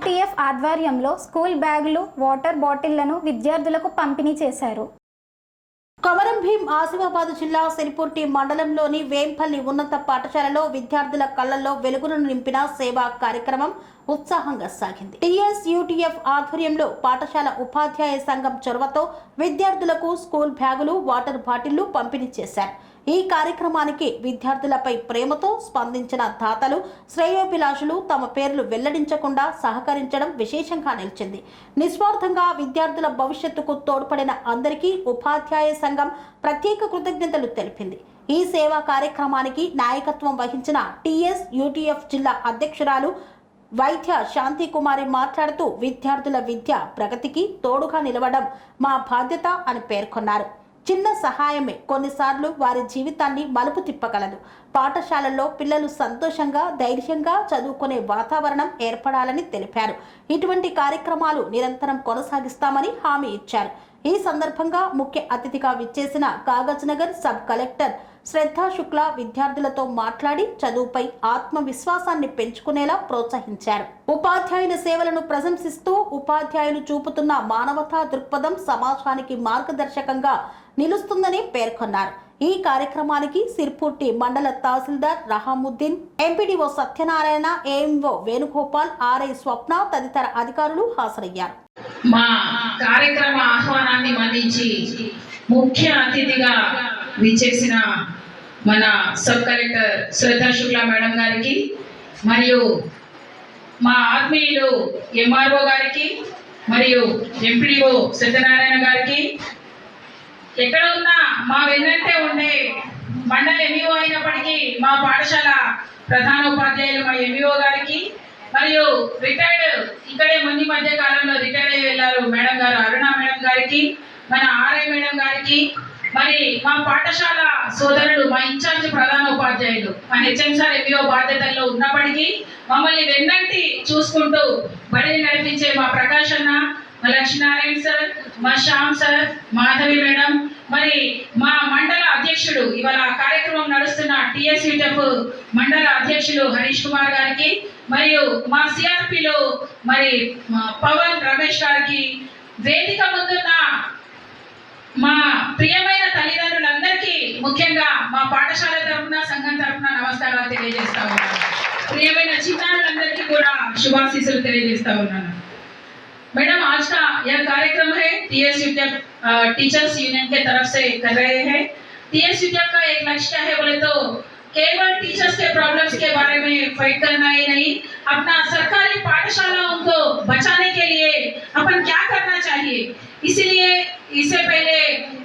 UTF ఆధ్వర్యంలో school బ్యాగులు water బాటిళ్ళను విద్యార్థులకు పంపిణీ చేశారు. కొమరం భీం ఆసిఫాబాద్ జిల్లా సిరిపుర్టి మండలంలోని వేంపల్లి ఉన్నత పాఠశాలలో విద్యార్థుల కళ్ళల్లో వెలుగులను నింపిన సేవా కార్యక్రమం ఉత్సాహంగా సాగింది. టిఎస్ యూటీఎఫ్ ఆధ్వర్యంలో పాఠశాల ఉపాధ్యాయ సంఘం చొరవతో విద్యార్థులకు స్కూల్ బ్యాగులు వాటర్ బాటిళ్ళు పంపిణీ చేశారు. ఈ కార్యక్రమానికి విద్యార్థులపై ప్రేమతో స్పందించిన దాతలు శ్రేయోభిలాషులు తమ పేర్లు వెల్లడించకుండా సహకరించడం విశేషంగా నిలిచింది. నిస్వార్థంగా విద్యార్థుల భవిష్యత్తుకు తోడ్పడిన అందరికీ ఉపాధ్యాయ సంఘం ప్రత్యేక కృతజ్ఞతలు తెలిపింది. ఈ సేవా కార్యక్రమానికి నాయకత్వం వహించిన టీఎస్ యూటీఎఫ్ జిల్లా అధ్యక్షురాలు వైద్య శాంతి కుమారి మాట్లాడుతూ విద్యార్థుల విద్య ప్రగతికి తోడుగా నిలవడం మా బాధ్యత అని పేర్కొన్నారు. చిన్న సహాయమే. కొన్నిసార్లు వారి జీవితాన్ని మలుపు తిప్పగలదు. పాఠశాలల్లో పిల్లలు సంతోషంగా ధైర్యంగా చదువుకునే వాతావరణం ఏర్పడాలని తెలిపారు. ఇటువంటి కార్యక్రమాలు నిరంతరం కొనసాగిస్తామని హామీ ఇచ్చారు. ఈ సందర్భంగా ముఖ్య అతిథిగా విచ్చేసిన కాగజ్నగర్ సబ్ కలెక్టర్ శ్రద్ధా శుక్లా విద్యార్థులతో మాట్లాడి చదువుపై ఆత్మవిశ్వాసాన్ని పెంచుకునేలా ప్రోత్సహించారు. ఉపాధ్యాయుల సేవలను ప్రశంసిస్తూ ఉపాధ్యాయులు చూపుతున్న మానవతా దృక్పథం సమాజానికి మార్గదర్శకంగా నిలుస్తుందని పేర్కొన్నారు. ఈ కార్యక్రమానికి సిర్పూర్టి మండల tahsildar Rahamuddin MPDO Satyanarayana AMO Venugopal RI Swapna తదితర అధికారులు హాజరయ్యారు. మా కార్యక్రమ ఆహ్వానాన్ని మన్నించి ముఖ్య అతిథిగా విచ్చేసిన మన sub collector Shraddha Shukla madam గారికి మరియు మా ఆత్మీయులు ఎంఆర్ఓ గారికి మరియు ఎంపీడీఓ సత్యనారాయణ గారికి ఎక్కడ ఉన్నా మా వెన్నంటే ఉండే మండల ఎంఈఓ అయినప్పటికీ మా పాఠశాల ప్రధాన ఉపాధ్యాయులు మా ఎంఈఓ గారికి మరియు రిటైర్డ్ ఇక్కడే ముందు మధ్య కాలంలో రిటైర్డ్ అయ్యి వెళ్ళారు మేడం గారు అరుణ మేడం గారికి మన ఆర్ఐ మేడం గారికి మరి మా పాఠశాల సోదరుడు మా ఇన్ఛార్జ్ ప్రధాన ఉపాధ్యాయులు మా హెచ్ఎం సార్ ఎంఈఓ బాధ్యతల్లో ఉన్నప్పటికీ మమ్మల్ని వెన్నంటి చూసుకుంటూ బడిని నడిపించే మా ప్రకాష్ అన్న లక్ష్మీనారాయణ సార్ మా శ్యామ్ సార్ మాధవి మేడం మరి మా మండల అధ్యక్షుడు ఇవాళ కార్యక్రమం నడుస్తున్న టిఎస్యుటెఫ్ మండల అధ్యక్షులు హరీష్ కుమార్ గారికి మరియు మా సిఆర్పిలో మరి పవన్ రమేష్ గారికి వేదిక ముందున్న మా ప్రియమైన తల్లిదండ్రులందరికీ ముఖ్యంగా మా పాఠశాల తరఫున సంఘం తరఫున నమస్కారాలు తెలియజేస్తా ఉన్నాను. ప్రియమైన చిన్నారులందరికీ కూడా శుభాశీస్సులు తెలియజేస్తా ఉన్నాను. मैडम, आज का यह कार्यक्रम है टीएस यूट्यूब टीचर्स यूनियन के तरफ़ से कर रहे हैं। टीएस यूट्यूब का एक लक्ष्य है, बोले तो केवल टीचर्स के प्रॉब्लम्स के बारे में फाइट करना ही नहीं, अपना सरकारी पाठशालाओं को बचाने के लिए अपन क्या करना चाहिए? इसीलिए इससे पहले,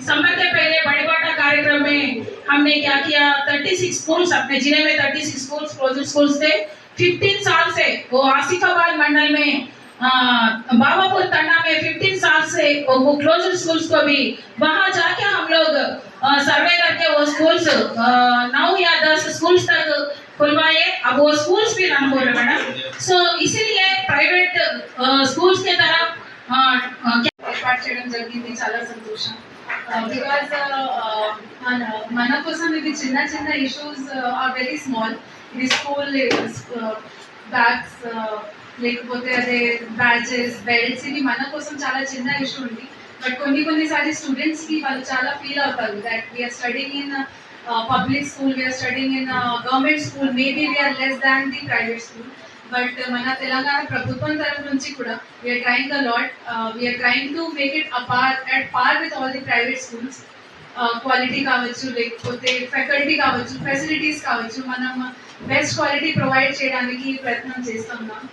समर के पहले बड़े बाटा कार्यक्रम में हमने क्या किया? 36 स्कूल्स अपने ज़िले में 36 स्कूल्स क्लोजर स्कूल्स थे। 15 साल से वो आसिफाबाद मंडल में बाबापुर तन्ना में 15 साल से वो, वो क्लोजर स्कूल्स को भी वहां जाके हम लोग सर्वे करके वो स्कूल्स नौ या दस स्कूल्स तक खुलवाए अब वो स्कूल्स भी रन हो रहे मैडम सो इसीलिए प्राइवेट स्कूल्स के तरफ आ, आ, ఏర్పాటు చేయడం జరిగింది చాలా సంతోషం బికాస్ మన మన కోసం ఇది చిన్న చిన్న ఇష్యూస్ ఆర్ వెరీ స్మాల్ ఇది స్కూల్ బ్యాగ్స్ లేకపోతే అదే బ్యాచెస్ బెల్ట్స్ ఇది మన కోసం చాలా చిన్న ఇష్యూ ఉంది. బట్ కొన్ని కొన్నిసారి స్టూడెంట్స్కి వాళ్ళు చాలా ఫీల్ అవుతారు that we are studying in public school we are studying in government school maybe we are less than the private school but మన తెలంగాణ ప్రభుత్వం తరఫు నుంచి కూడా we are trying a lot we are trying to make it a par at par with all the private schools quality కావచ్చు లేకపోతే faculty కావచ్చు facilities కావచ్చు మనం బెస్ట్ క్వాలిటీ ప్రొవైడ్ చేయడానికి ప్రయత్నం చేస్తున్నాం.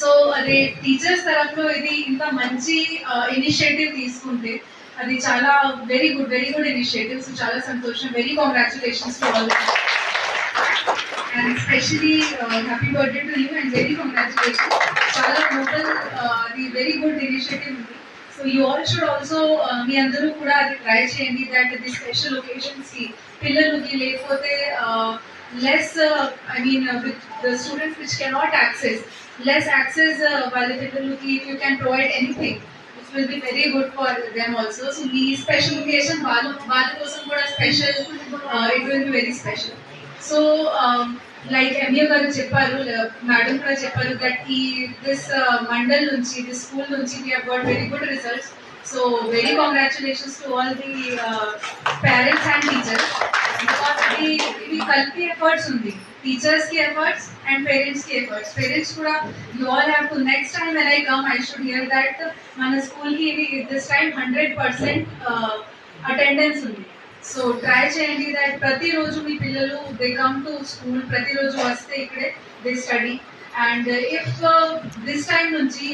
సో అది టీచర్స్ తరఫులో ఇది ఇంత మంచి ఇనిషియేటివ్ తీసుకుంటే అది చాలా very good very good initiative so చాలా సంతోషం. Very congratulations to all and specially happy birthday to you and very congratulation చాలా నోబల్ అది వెరీ గుడ్ ఇనిషియేటివ్ ఉంది. So you all should also మీ అందరూ కూడా అది ట్రై చేయండి. దట్ ది స్పెషల్ ఒకేషన్స్కి పిల్లలకి లేకపోతే less I mean with the students which cannot access less access వాళ్ళ పిల్లలకి if you can provide anything it will be very good for them also so me special occasion వాళ్ళ వాళ్ళ కోసం కూడా special it will be very special so like MA గారు చెప్పారు madam కూడా చెప్పారు దట్ ఈ దిస్ మండల్ నుంచి దిస్ స్కూల్ నుంచి we got very good results so very congratulations to all the parents and teachers because ఇది ఇది కలిపి ఎఫర్ట్స్ ఉంది టీచర్స్కి ఎఫర్ట్స్ అండ్ పేరెంట్స్కి ఎఫర్ట్స్ పేరెంట్స్ కూడా you all have to next time when I come I should hear that మన స్కూల్కి ఇది this time hundred percent attendance ఉంది. సో ట్రై చేయండి దట్ ప్రతిరోజు మీ పిల్లలు దే కమ్ టు స్కూల్ ప్రతిరోజు వస్తే ఇక్కడే they study and if this time నుంచి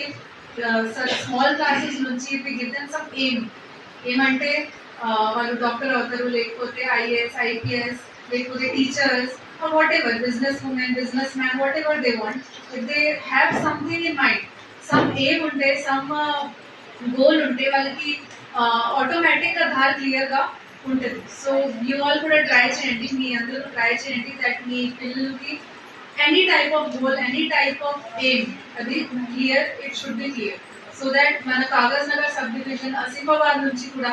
స్మాల్ క్లాసెస్ నుంచి we give them some aim ఏమంటే వాళ్ళు డాక్టర్ అవుతారు లేకపోతే ఐఏఎస్ ఐపీఎస్ లేకపోతే teachers whatever business woman business man whatever they want if they have something in mind some aim ఉంటే some goal ఉంటే వాళ్ళకి ఆటోమేటిక్గా దారి క్లియర్గా ఉంటుంది. సో యూ ఆల్ కూడా ట్రై చేయండి మీ అందరూ ట్రై చేయండి దట్ మీ పిల్లలకి any type of goal any type of aim అది clear it should be clear so that మన Kagaznagar sub division Asifabad నుంచి కూడా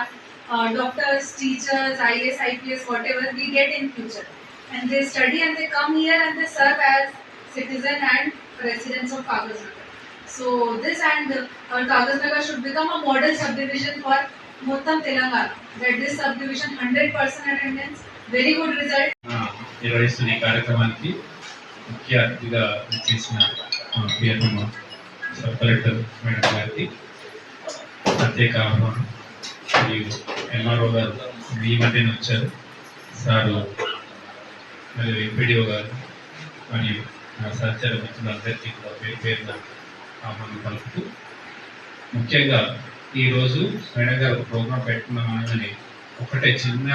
doctors teachers IAS IPS whatever we get in future and they study and they come here and they serve as citizen and residents of Kaghaz Nagar. So this and uh, Kaghaz Nagar should become a model subdivision for Muttam Telangana. That this subdivision 100% attendance, very good result. ఆ, నిర్వహిస్తున్న ఈ కార్యక్రమానికి ముఖ్య అతిథిగా చేసిన PNM sub collector madam గారికి ప్రత్యేక ఆహ్వానం. మరియు ఎంఆర్ఓ గారు మీ మధ్యన వచ్చారు. సారు మరియు ఎంపీడీఓ గారు మరియు నా సహచార మిత్రులందరికీ కూడా పేరు పేరున ఆహ్వానం పలుకుతూ ముఖ్యంగా ఈరోజు మేడం గారు ఒక ప్రోగ్రాం పెట్టుకున్నాం అనగానే ఒకటే చిన్న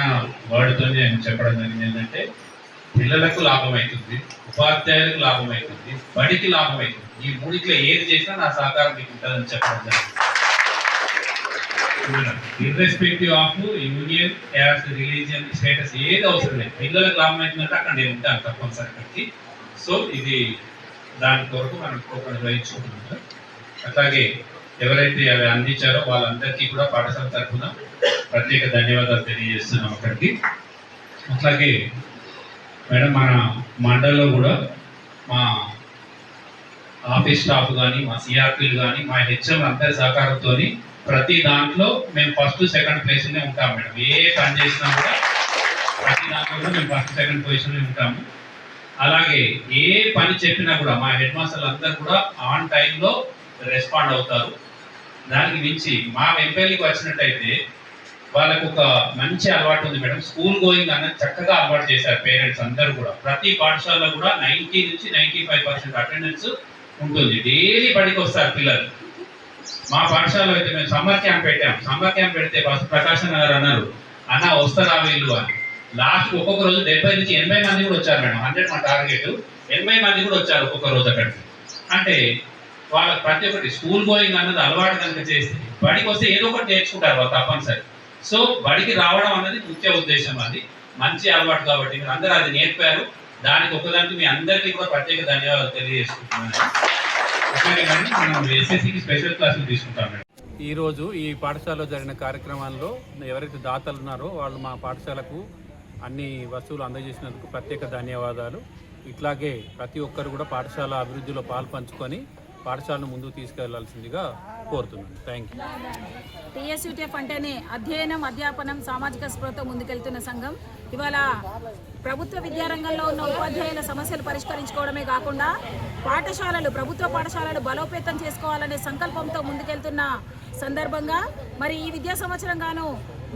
వర్డ్తోనే నేను చెప్పడం జరిగింది. ఏంటంటే పిల్లలకు లాభం అవుతుంది ఉపాధ్యాయులకు లాభం అవుతుంది బడికి లాభం అవుతుంది ఈ మూడిట్లో ఏది చేసినా నా సహకారం మీకు ఉంటుందని చెప్పడం జరిగింది. Irrespective of union caste religion status ఏది అవసరం లేదు. పిల్లలకు లాభం అవుతుందంటే అక్కడ నేను ఉంటాను తప్పనిసరి అక్కడికి. సో ఇది దాని కొరకు మనం ప్రోగ్రాం నిర్వహించుకుంటున్నాం అట్లాగే ఎవరైతే అవి అందించారో వాళ్ళందరికీ కూడా పాఠశాల తరఫున ప్రత్యేక ధన్యవాదాలు తెలియజేస్తున్నాం అక్కడికి. అట్లాగే మేడం మన మండల్లో కూడా మా ఆఫీస్ స్టాఫ్ కానీ మా సిఆర్పీలు కానీ మా హెచ్ఎం అందరి సహకారంతో ప్రతి దాంట్లో మేము ఫస్ట్ సెకండ్ ప్లేస్లోనే ఉంటాం మేడం. ఏ పని చేసినా కూడా ప్రతి దాంట్లో కూడా మేము ఫస్ట్ సెకండ్ పొజిషన్లో ఉంటాము. అలాగే ఏ పని చెప్పినా కూడా మా హెడ్ మాస్టర్లు అందరూ కూడా ఆన్ టైంలో రెస్పాండ్ అవుతారు. దానికి మించి మా వెంపల్లికి వచ్చినట్టయితే వాళ్ళకు ఒక మంచి అలవాటు ఉంది మేడం. స్కూల్ గోయింగ్ అన్నది చక్కగా అలవాటు చేశారు పేరెంట్స్ అందరూ కూడా. ప్రతి పాఠశాలలో కూడా నైన్టీ నుంచి నైన్టీ ఫైవ్ పర్సెంట్ అటెండెన్స్ ఉంటుంది. డైలీ బడికి వస్తారు పిల్లలు. మా పాఠశాలలో అయితే మేము సమ్మర్ క్యాంప్ పెట్టాం. సమ్మర్ క్యాంప్ పెడితే ప్రకాశం నగర్ అన్నారు. అన్న వస్తారా వీళ్ళు? అని. లాస్ట్ ఒక్కొక్క రోజు డెబ్బై నుంచి ఎనభై మంది కూడా వచ్చారు మేడం. హండ్రెడ్ మా టార్గెట్. ఎనభై మంది కూడా వచ్చారు ఒక్కొక్క రోజు అక్కడికి. అంటే వాళ్ళకి ప్రతి ఒక్కటి స్కూల్ గోయింగ్ అన్నది అలవాటు కనుక చేస్తే బడికి వస్తే ఏదో ఒకటి నేర్చుకుంటారు వాళ్ళు తప్పనిసరి. సో బడికి రావడం అన్నది ముఖ్య ఉద్దేశం అది. మంచి అలవాటు కాబట్టి మీరు అందరూ అది నేర్పారు. దానికి ఒకదానికి మీ అందరికీ కూడా ప్రత్యేక ధన్యవాదాలు తెలియజేసుకుంటున్నాను. స్పెషల్ క్లాసులు తీసుకుంటాం మేడం. ఈరోజు ఈ పాఠశాలలో జరిగిన కార్యక్రమాల్లో ఎవరైతే దాతలు ఉన్నారో వాళ్ళు మా పాఠశాలకు అన్ని వస్తువులు అందజేసినందుకు ప్రత్యేక ధన్యవాదాలు. ఇట్లాగే ప్రతి ఒక్కరు కూడా పాఠశాల అభివృద్ధిలో పాలు పంచుకొని పాఠశాలను ముందుకు తీసుకెళ్ళాల్సిందిగా కోరుతున్నాను. థ్యాంక్ యూ టీఎస్యూటీఎఫ్ అంటేనే అధ్యయనం అధ్యాపనం సామాజిక స్పృహతో ముందుకెళ్తున్న సంఘం. ఇవాళ ప్రభుత్వ విద్యారంగంలో ఉన్న ఉపాధ్యాయుల సమస్యలు పరిష్కరించుకోవడమే కాకుండా పాఠశాలలు ప్రభుత్వ పాఠశాలలు బలోపేతం చేసుకోవాలనే సంకల్పంతో ముందుకెళ్తున్న సందర్భంగా మరి ఈ విద్యా సంవత్సరం గాను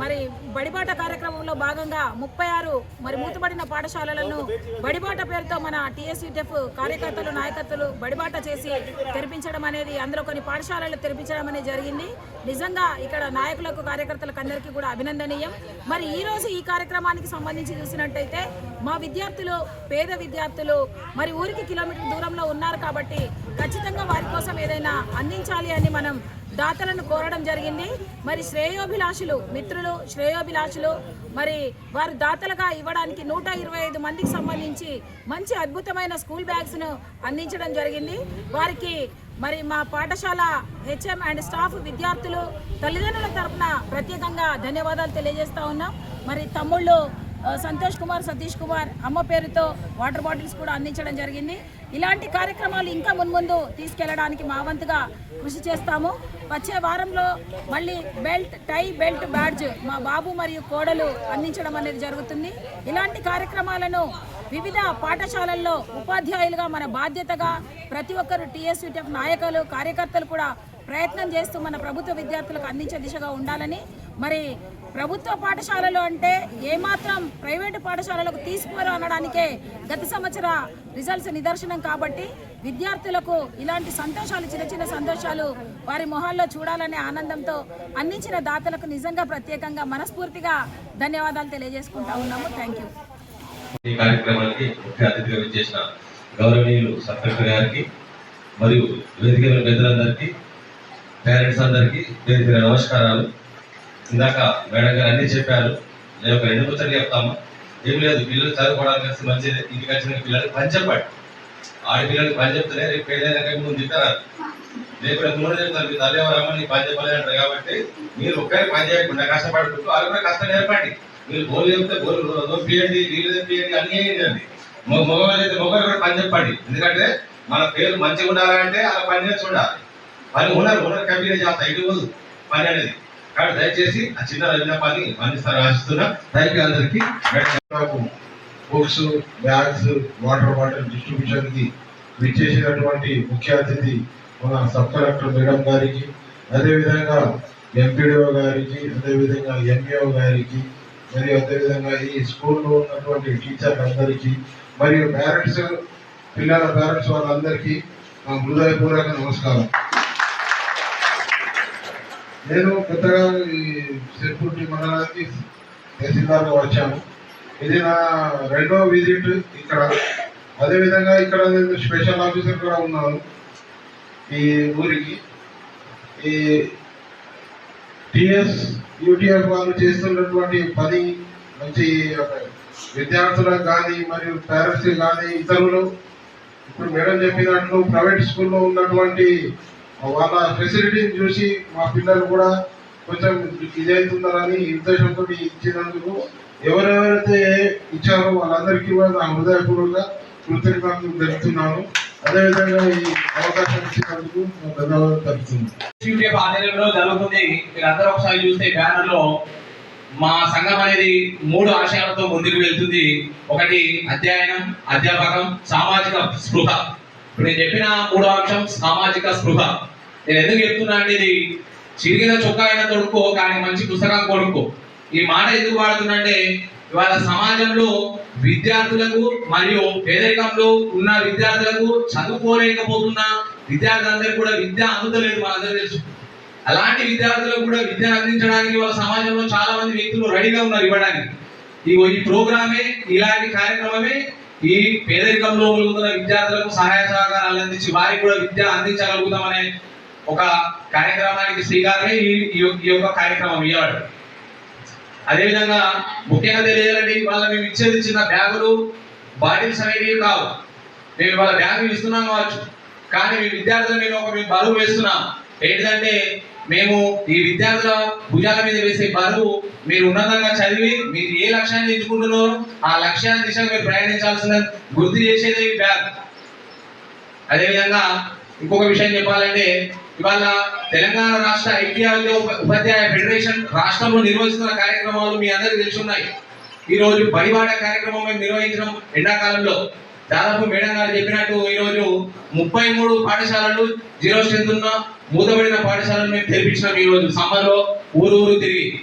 మరి బడిబాట కార్యక్రమంలో భాగంగా ముప్పై ఆరు మరి మూతబడిన పాఠశాలలను బడిబాట పేరుతో మన టీఎస్యూటీఎఫ్ కార్యకర్తలు నాయకత్వలు బడిబాట చేసి తెరిపించడం అనేది అందులో కొన్ని పాఠశాలలు తెరిపించడం అనేది జరిగింది. నిజంగా ఇక్కడ నాయకులకు కార్యకర్తలకు అందరికీ కూడా అభినందనీయం. మరి ఈరోజు ఈ కార్యక్రమానికి సంబంధించి చూసినట్టయితే మా విద్యార్థులు పేద విద్యార్థులు మరి ఊరికి కిలోమీటర్ దూరంలో ఉన్నారు కాబట్టి ఖచ్చితంగా వారి కోసం ఏదైనా అందించాలి అని మనం దాతలను కోరడం జరిగింది. మరి శ్రేయోభిలాషులు మిత్రులు శ్రేయోభిలాషులు మరి వారు దాతలుగా ఇవ్వడానికి నూట ఇరవై ఐదు మందికి సంబంధించి మంచి అద్భుతమైన స్కూల్ బ్యాగ్స్ను అందించడం జరిగింది. వారికి మరి మా పాఠశాల హెచ్ఎం అండ్ స్టాఫ్ విద్యార్థులు తల్లిదండ్రుల తరఫున ప్రత్యేకంగా ధన్యవాదాలు తెలియజేస్తూ ఉన్నాం. మరి తమ్ముళ్ళు సంతోష్ కుమార్ సతీష్ కుమార్ అమ్మ పేరుతో వాటర్ బాటిల్స్ కూడా అందించడం జరిగింది. ఇలాంటి కార్యక్రమాలు ఇంకా మున్ముందు తీసుకెళ్ళడానికి మా వంతుగా కృషి చేస్తాము. వచ్చే వారంలో మళ్ళీ బెల్ట్ టై బెల్ట్ బ్యాడ్జ్ మా బాబు మరియు కోడలు అందించడం అనేది జరుగుతుంది. ఇలాంటి కార్యక్రమాలను వివిధ పాఠశాలల్లో ఉపాధ్యాయులుగా మన బాధ్యతగా ప్రతి ఒక్కరు టీఎస్యూటీఎఫ్ నాయకులు కార్యకర్తలు కూడా ప్రయత్నం చేస్తూ మన ప్రభుత్వ విద్యార్థులకు అందించే దిశగా ఉండాలని మరి ప్రభుత్వ పాఠశాలలు అంటే ఏమాత్రం ప్రైవేటు పాఠశాలలకు తీసుకోరు అనడానికే గత సంవత్సర రిజల్ట్స్ నిదర్శనం కాబట్టి విద్యార్థులకు ఇలాంటి సంతోషాలు చిన్న చిన్న సంతోషాలు వారి మొహాల్లో చూడాలనే ఆనందంతో అందించిన దాతలకు నిజంగా ప్రత్యేకంగా మనస్ఫూర్తిగా ధన్యవాదాలు తెలియజేసుకుంటా ఉన్నాము. థ్యాంక్ యూ ఈ కార్యక్రమానికి ముఖ్య అతిథిగా విచ్చేసిన గౌరవనీయులు గారికి మరియు వేదిక పెద్దలందరికీ పేరెంట్స్ అందరికీ నమస్కారాలు. ఇందాక మేడం గారు అన్నీ చెప్పారు. నేను ఒక రెండు ముచ్చట్లు చెప్తాము ఏం లేదు పిల్లలు చదువుకోవడానికి మంచిది ఇంటికి వచ్చిన పిల్లలకి పని చెప్పండి. ఆడపిల్లలకి పని చెప్తేనే రేపు పెళ్ళైనాక ముందు తింటారు రేపు మూడు చెప్తారు మీ తల్లి ఎవరమ్మా పని చెప్పలేదు అంటారు కాబట్టి మీరు ఒక్కరి పని చేయకుండా కష్టపడుకుంటూ వాళ్ళు కూడా కష్టం నేర్పండి. మీరు గోలు చెప్తే గోలు దొప్పియండి వీళ్ళు తెప్పియండి అన్నీ చేయండి మగవాళ్ళు అయితే మగవాళ్ళు కూడా పని చెప్పండి. ఎందుకంటే మన పేరు మంచిగా ఉండాలంటే అలా పని చేసి ఉండాలి. పని ఉన్నారు ఉన్నారు కంపెనీ చేస్తా ఇటు పని అనేది. కానీ దయచేసి ఆ చిన్న విన్నపాన్ని మన్నిస్తారు ఆశిస్తున్నా థ్యాంక్ అందరికీ బుక్స్ బ్యాగ్స్ వాటర్ బాటిల్ డిస్ట్రిబ్యూషన్కి విచ్చేసినటువంటి ముఖ్య అతిథి మన సబ్ కలెక్టర్ మేడం గారికి అదేవిధంగా ఎంపీడీఓ గారికి అదేవిధంగా ఎంఈఓ గారికి మరియు అదేవిధంగా ఈ స్కూల్లో ఉన్నటువంటి టీచర్ అందరికీ మరియు పేరెంట్స్ పిల్లల పేరెంట్స్ వాళ్ళందరికీ హృదయపూర్వక నమస్కారం. నేను కొత్తగా ఈ సిర్పూర్తి మండలానికి తహసీల్దార్గా వచ్చాను. ఇది నా రెండో విజిట్ ఇక్కడ. అదేవిధంగా ఇక్కడ నేను స్పెషల్ ఆఫీసర్ కూడా ఉన్నాను ఈ ఊరికి. ఈ టిఎస్ యూటీఎఫ్ వాళ్ళు చేస్తున్నటువంటి పని మంచి విద్యార్థులకు కానీ మరియు పేరెంట్స్ కానీ ఇతరులు. ఇప్పుడు మేడం చెప్పినట్లు ప్రైవేట్ స్కూల్లో ఉన్నటువంటి వాళ్ళ ఫెసిలిటీని చూసి మా పిల్లలు కూడా కొంచెం ఇదవుతున్నారని ఉద్దేశంతో ఇచ్చినందుకు ఎవరెవరైతే ఇచ్చారో వాళ్ళందరికీ కూడా నా హృదయపూర్వక కృతజ్ఞతలు తెలుపుతున్నాను. అదేవిధంగా ఈ అవకాశం ఇచ్చినందుకు ధన్యవాదాలు తెలుపుతున్నాను. ఆధ్వర్యంలో జరుగుతుంది. మీరందరూ ఒకసారి చూస్తే బ్యానర్లో మా సంఘం అనేది మూడు ఆశయాలతో ముందుకు వెళ్తుంది. ఒకటి అధ్యయనం అధ్యాపకం సామాజిక స్పృహ. నేను చెప్పిన మూడో అంశం సామాజిక స్పృహ. నేను ఎందుకు చెప్తున్నా అంటే ఇది చిరిగిన చొక్కా అయినా తొడుక్కో కానీ మంచి పుస్తకం కొనుక్కో. ఈ మాట ఎందుకు వాడుతున్నా అంటే ఇవాళ సమాజంలో విద్యార్థులకు మరియు పేదరికంలో ఉన్న విద్యార్థులకు చదువుకోలేకపోతున్న విద్యార్థులందరికీ కూడా విద్య అందుతలేదు మనందరూ తెలుసు. అలాంటి విద్యార్థులకు కూడా విద్యను అందించడానికి వాళ్ళ సమాజంలో చాలా మంది వ్యక్తులు రెడీగా ఉన్నారు ఇవ్వడానికి. ఈ ప్రోగ్రామే ఇలాంటి కార్యక్రమమే ఈ పేదరికంలో ములుగుతున్న విద్యార్థులకు సహాయ సహకారాలు అందించి వారికి కూడా విద్య అందించగలుగుతామనే ఒక కార్యక్రమానికి శ్రీకారమే ఈ యొక్క- కార్యక్రమం ఇవ్వడం అదేవిధంగా ముఖ్యంగా తెలియాలంటే వాళ్ళ మేము ఇచ్చేది చిన్న బ్యాగులు బాటిల్స్ అనేవి కావు. మేము వాళ్ళ బ్యాగులు ఇస్తున్నాం కావచ్చు. కానీ మీ విద్యార్థుల మీద ఒక మేము బరువు వేస్తున్నాం. ఏంటంటే మేము ఈ విద్యార్థుల భుజాల మీద వేసే బరువు మీరు ఉన్నతంగా చదివి మీరు ఏ లక్ష్యాన్ని ఎంచుకుంటున్నారో ఆ లక్ష్యాన్ని దిశగా మీరు ప్రయాణించాల్సిన గుర్తు చేసేది బ్యాగ్. అదేవిధంగా ఇంకొక విషయం చెప్పాలంటే ఇవాళ తెలంగాణ రాష్ట్ర ఐక్య ఉపాధ్యాయ ఫెడరేషన్ రాష్ట్రంలో నిర్వహిస్తున్న కార్యక్రమాలు మీ అందరికీ తెలిసి ఉన్నాయి ఈ రోజు బడిబాట కార్యక్రమం మేము నిర్వహించడం ఎండాకాలంలో. దాదాపు మేడం గారు చెప్పినట్టు ఈరోజు ముప్పై మూడు పాఠశాలలు జీరో స్ట్రెంత్ ఉన్న మూతబడిన పాఠశాలను మేము తెరిపించినాం ఈరోజు. సమ్మర్లో ఊరు ఊరు తిరిగి.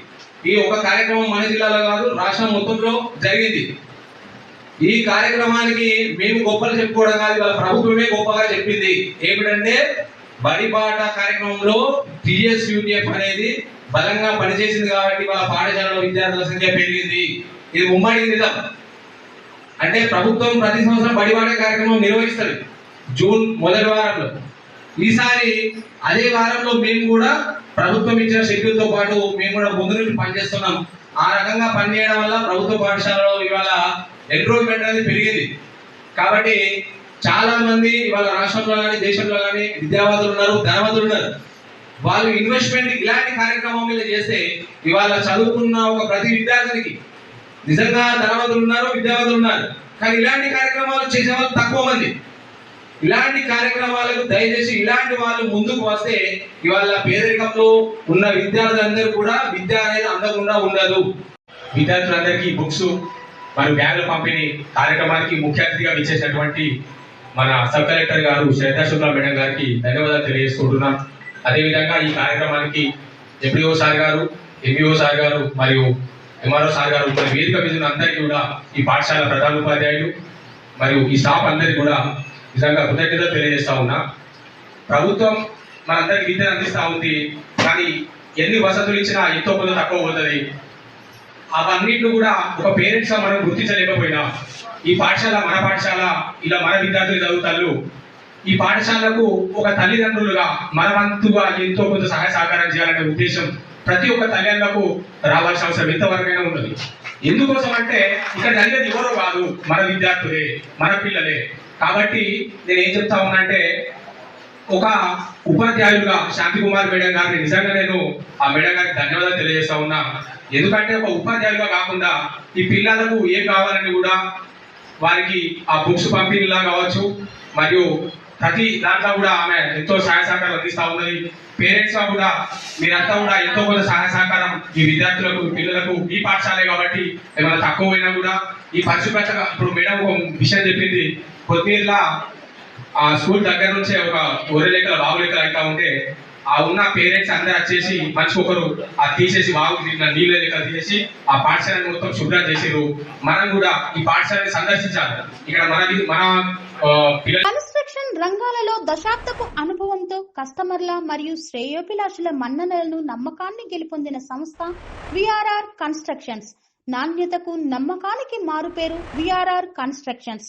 ఈ ఒక కార్యక్రమం మన జిల్లాలో కాదు రాష్ట్రం మొత్తంలో జరిగింది. ఈ కార్యక్రమానికి మేము గొప్పలు చెప్పుకోవడం కాదు ఇవాళ ప్రభుత్వమే గొప్పగా చెప్పింది. ఏమిటంటే బడిబాట కార్యక్రమంలో టిఎస్ యూటీఎఫ్ అనేది బలంగా పనిచేసింది కాబట్టి వాళ్ళ పాఠశాలలో విద్యార్థుల సంఖ్య పెరిగింది. ఇది ఉమ్మడి నిజం. అంటే ప్రభుత్వం ప్రతి సంవత్సరం బడివాడే కార్యక్రమం నిర్వహిస్తుంది. జూన్ మొదటి వారంలో. ఈసారి అదే వారంలో మేము కూడా ప్రభుత్వం ఇచ్చిన షెడ్యూల్తో పాటు మేము కూడా ముందు నుంచి పనిచేస్తున్నాం. ఆ రకంగా పనిచేయడం వల్ల ప్రభుత్వ పాఠశాలలో ఇవాళ ఎన్రోల్మెంట్ అనేది పెరిగింది. కాబట్టి చాలా మంది ఇవాళ రాష్ట్రంలో కానీ దేశంలో కానీ విద్యావంతులు ఉన్నారు ధనవంతులు ఉన్నారు. వాళ్ళు ఇన్వెస్ట్మెంట్ ఇలాంటి కార్యక్రమం మీద చేస్తే ఇవాళ చదువుకున్న ఒక ప్రతి విద్యార్థినికి నిజంగా ధనవంతులు ఉన్నారు విద్యావంతులు ఉన్నారు. కానీ ఇలాంటి కార్యక్రమాలు చేసే వాళ్ళు తక్కువ మంది. ఇలాంటి కార్యక్రమాలకు దయచేసి ఇలాంటి వాళ్ళు ముందుకు వస్తే ఇవాళ పేదరికంలో ఉన్న విద్యార్థులందరూ కూడా విద్య అనేది అందకుండా ఉండదు. విద్యార్థులందరికీ బుక్స్ మరి బ్యాగుల పంపిణీ కార్యక్రమానికి ముఖ్య అతిథిగా విచ్చేసినటువంటి మన సబ్ కలెక్టర్ గారు శ్రద్ధా శుక్లా మేడం గారికి ధన్యవాదాలు తెలియజేసుకుంటున్నాం. అదేవిధంగా ఈ కార్యక్రమానికి ఎంపీఓ సార్ గారు ఎంపీఓ సార్ గారు మరియు ఎంఆర్ఓ సార్ గారు మరి వేదిక మీద అందరికీ కూడా ఈ పాఠశాల ప్రధాన ఉపాధ్యాయులు మరియు ఈ స్టాఫ్ అందరికీ కూడా నిజంగా కృతజ్ఞతలు తెలియజేస్తా ఉన్నా. ప్రభుత్వం మనందరికి విద్యను అందిస్తూ ఉంది కానీ ఎన్ని వసతులు ఇచ్చినా ఎంతో కొంత తక్కువ పోతుంది. అవన్నిటిని కూడా ఒక పేరెంట్స్గా మనం గుర్తించలేకపోయినా ఈ పాఠశాల మన పాఠశాల ఇలా మన విద్యార్థులు చదువుతారు. ఈ పాఠశాలకు ఒక తల్లిదండ్రులుగా మన వంతుగా ఎంతో కొంత సహాయ సహకారం చేయాలనే ఉద్దేశం ప్రతి ఒక్క తల్లిదండ్రులకు రావాల్సిన అవసరం ఎంతవరకైనా ఉన్నది. ఎందుకోసం అంటే ఇక్కడ జరిగేది ఎవరో కాదు మన విద్యార్థులే మన పిల్లలే. కాబట్టి నేను ఏం చెప్తా ఉన్నా అంటే ఒక ఉపాధ్యాయులుగా శాంతి కుమార్ మేడం గారిని నిజంగా నేను ఆ మేడం గారికి ధన్యవాదాలు తెలియజేస్తా ఉన్నా. ఎందుకంటే ఒక ఉపాధ్యాయులుగా కాకుండా ఈ పిల్లలకు ఏం కావాలని కూడా వారికి ఆ బుక్స్ పంపిణీలా కావచ్చు మరియు ప్రతి దాంట్లో కూడా ఆమె ఎంతో సహాయ సహకారం అందిస్తూ ఉన్నది. పేరెంట్స్గా కూడా మీరంతా కూడా ఎంతో కొంత సహాయ సహకారం ఈ విద్యార్థులకు పిల్లలకు ఈ పాఠశాలే కాబట్టి ఏమైనా తక్కువ అయినా కూడా ఈ పరిశుభ్రత ఇప్పుడు మేడం ఒక విషయం చెప్పింది. కొద్దిగా ఆ స్కూల్ దగ్గర నుంచే ఒక ఒరే లెక్కల బాబు లెక్కలు అవుతా ఉంటే ఆ ఉన్న పేరెంట్స్ అందరు వచ్చేసి మంచి ఒకరు ఆ తీసేసి బావు నీళ్ళ లెక్క తీసేసి ఆ పాఠశాలను మొత్తం శుభ్రం చేసారు మనం కూడా ఈ పాఠశాలని సందర్శించాలి. ఇక్కడ మన మన కన్స్ట్రక్షన్ రంగాలలో దశాబ్దపు అనుభవంతో కస్టమర్ల మరియు శ్రేయోభిలాషుల మన్ననలను నమ్మకాన్ని గెలుపొందిన సంస్థ విఆర్ఆర్ కన్స్ట్రక్షన్స్. నాణ్యతకు నమ్మకానికి మారుపేరు VRR constructions.